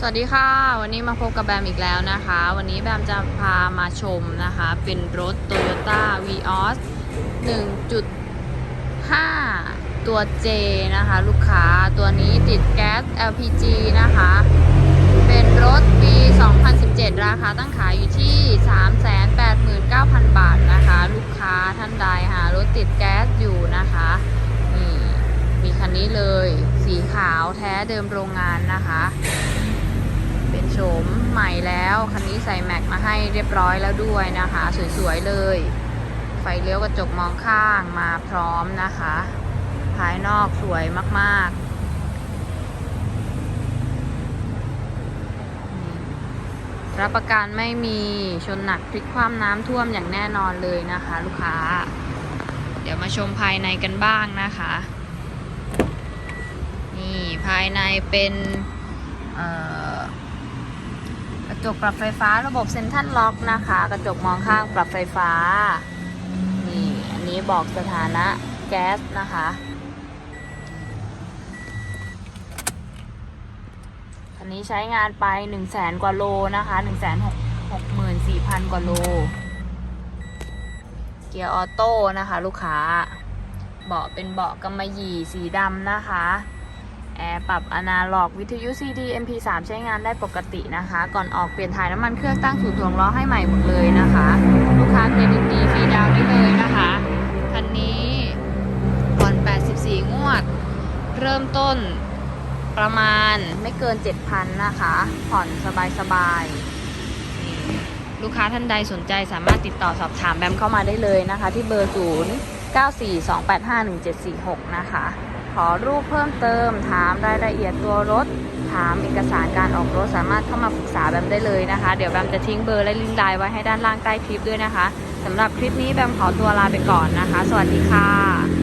สวัสดีค่ะ วันนี้มาพบกับแบมอีกแล้วนะคะ วันนี้แบมจะพามาชมนะคะ เป็นรถ Toyota Vios 1.5 ตัว J นะคะ ลูกค้าตัวนี้ติดแก๊ส LPG นะคะ เป็นรถปี 2017 ราคาตั้งขายอยู่ที่ 389,000 บาทนะคะ ลูกค้าท่านใดหารถติดแก๊สอยู่นะคะนี่มีคันนี้เลย สีขาวแท้เดิมโรงงานนะคะ โฉมใหม่แล้ว คันนี้ใส่แม็กมาให้เรียบร้อยแล้วด้วยนะคะ สวยๆเลย ไฟเลี้ยวกระจกมองข้างมาพร้อมนะคะ ภายนอกสวยมากๆรับประกันไม่มีชนหนักพลิกคว่ำน้ำท่วมอย่างแน่นอนเลยนะคะ ลูกค้า เดี๋ยวมาชมภายในกันบ้างนะคะ นี่ภายในเป็นเอ่อ จกปรับไฟฟ้าระบบเซ็นทรัลล็อกนะคะ กระจกมองข้างปรับไฟฟ้า นี่อันนี้บอกสถานะแก๊สนะคะคันนี้ใช้งานไป1 0 0 0 0แสนกว่าโลนะคะ1 6 6 4 0 0 0 กว่าโล เกียร์ออโต้นะคะลูกค้า เบาะเป็นเบาะกำมะหยี่สีดำนะคะ แอร์ปรับอนาล็อกวิทยุ CD MP3 ใช้งานได้ปกตินะคะ ก่อนออกเปลี่ยนถ่ายน้ำมันเครื่องตั้งศูนย์ถ่วงล้อให้ใหม่หมดเลยนะคะ ลูกค้าเครดิตดีฟรีดาวน์ได้เลยนะคะคันนี้ผ่อน 84 งวด เริ่มต้นประมาณไม่เกิน 7,000 นะคะ ผ่อนสบายๆนี่ลูกค้าท่านใดสนใจสามารถติดต่อสอบถามแบมเข้ามาได้เลยนะคะ ที่เบอร์ 0 942851746 นะคะ ขอรูปเพิ่มเติม ถามรายละเอียดตัวรถ ถามเอกสารการออกรถสามารถเข้ามาปรึกษาแบมได้เลยนะคะ เดี๋ยวแบมจะทิ้งเบอร์และลิงก์ไลน์ไว้ให้ด้านล่างใต้คลิปด้วยนะคะสำหรับคลิปนี้แบมขอตัวลาไปก่อนนะคะ สวัสดีค่ะ